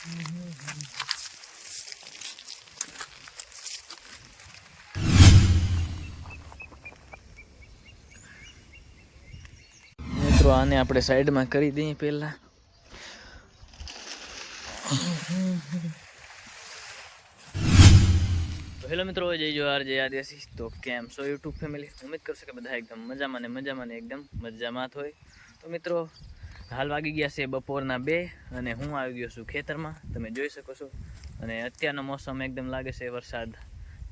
મિત્રો, આને આપણે સાઈડમાં કરી દઈએ પહેલા. હેલો મિત્રો, જય જોહાર, જય આદિવાસી. તો કેમ છો યુટ્યુબ ફેમિલી? ઉમેદ કરશો કે બધા એકદમ મજામાં ને મજામાં ને એકદમ મજામાં જ હોય. તો મિત્રો હાલ વાગી ગયા છે બપોરના બે અને હું આવી ગયો છું ખેતરમાં. તમે જોઈ શકો છો. અને અત્યારનો મોસમ એકદમ લાગે છે વરસાદ.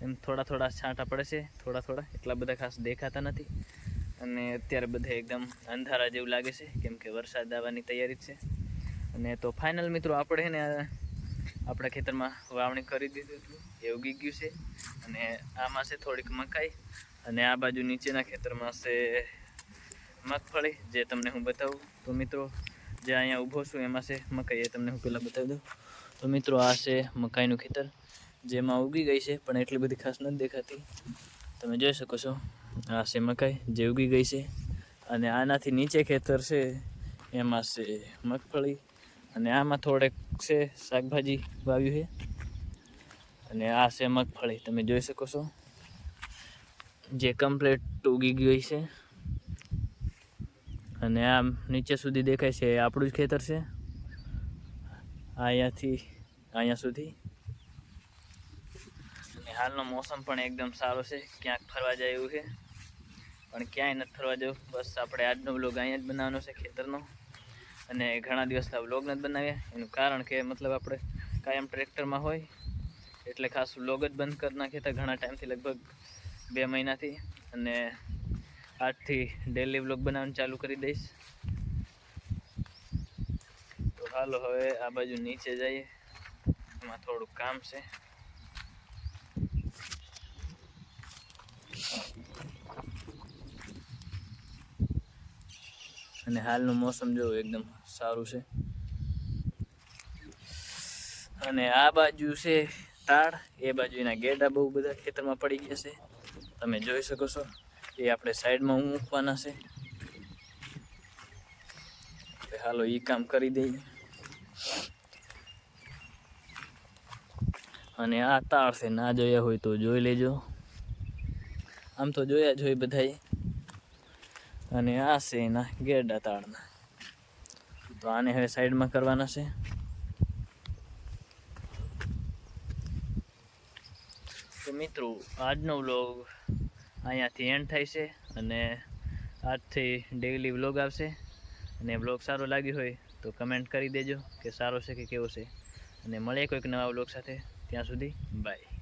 એમ થોડા થોડા છાંટા પડે છે, થોડા થોડા. એટલા બધા ખાસ દેખાતા નથી. અને અત્યારે બધે એકદમ અંધારા જેવું લાગે છે, કેમ કે વરસાદ આવવાની તૈયારી છે. અને તો ફાઇનલ મિત્રો આપણે ને, આપણા ખેતરમાં વાવણી કરી દીધું હતું. એ ઉગી ગયું છે. અને આમાં છે થોડીક મકાઈ. અને આ બાજુ નીચેના ખેતરમાં છે મગફળી જે તમને હું બતાવું. તો મિત્રો, જે અહીંયા ઊભો છું, એમાં છે મકાઈ. એ તમને હું પહેલાં બતાવી દઉં. તો મિત્રો, આ છે મકાઈનું ખેતર, જેમાં ઉગી ગઈ છે, પણ એટલી બધી ખાસ નથી દેખાતી. તમે જોઈ શકો છો, આ છે મકાઈ, જે ઉગી ગઈ છે. અને આનાથી નીચે ખેતર છે, એમાં છે મગફળી. અને આમાં થોડેક છે શાકભાજી વાવ્યું છે. અને આ છે મગફળી. તમે જોઈ શકો છો, જે કમ્પ્લેટ ઉગી ગઈ છે. અને આમ નીચે સુધી દેખાય છે એ આપણું જ ખેતર છે. અહીંયાથી અહીંયા સુધી. અને હાલનો મોસમ પણ એકદમ સારો છે, ક્યાંક ફરવા જાય એવું છે. પણ ક્યાંય નથી ફરવા જવું, બસ આપણે આજનો બ્લોગ અહીંયા જ બનાવવાનો છે, ખેતરનો. અને ઘણા દિવસના બ્લોગ નથી બનાવ્યા, એનું કારણ કે મતલબ આપણે કાયમ ટ્રેક્ટરમાં હોય, એટલે ખાસ બ્લોગ જ બંધ કરી નાખ્યા હતા ઘણા ટાઈમથી લગભગ બે મહિનાથી. અને આજથી ડેલી વ્લોગ બનાવવાનું ચાલુ કરી દઈશ. તો હાલો, હવે આ બાજુ નીચે જઈએ. એમાં થોડુંક કામ છે. અને હાલનું મોસમ જો એકદમ સારું છે. અને આ બાજુ છે તાળ એ બાજુ એના ગેડા બહુ બધા ખેતરમાં પડી ગયા છે. તમે જોઈ શકો છો. એ આપણે સાઈડમાં મૂકવાના છે. હાલો એ કામ કરી દઈએ. અને આ તાળ છે, ના જોયા હોય તો જોઈ લેજો. આમ તો જોયા જ બધાએ અને આ છે એના ગેરડા તાળના તો આને હવે સાઈડમાં કરવાના છે. તો મિત્રો, આજનો વ્લોગ અહીંયાથી એન્ડ થાય છે અને આજથી ડેઈલી વ્લોગ આવશે. અને વ્લોગ સારો લાગ્યો હોય તો કમેન્ટ કરી દેજો કે સારો છે કે કેવો છે. અને મળીએ કોઈક નવા વ્લોગ સાથે. ત્યાં સુધી બાય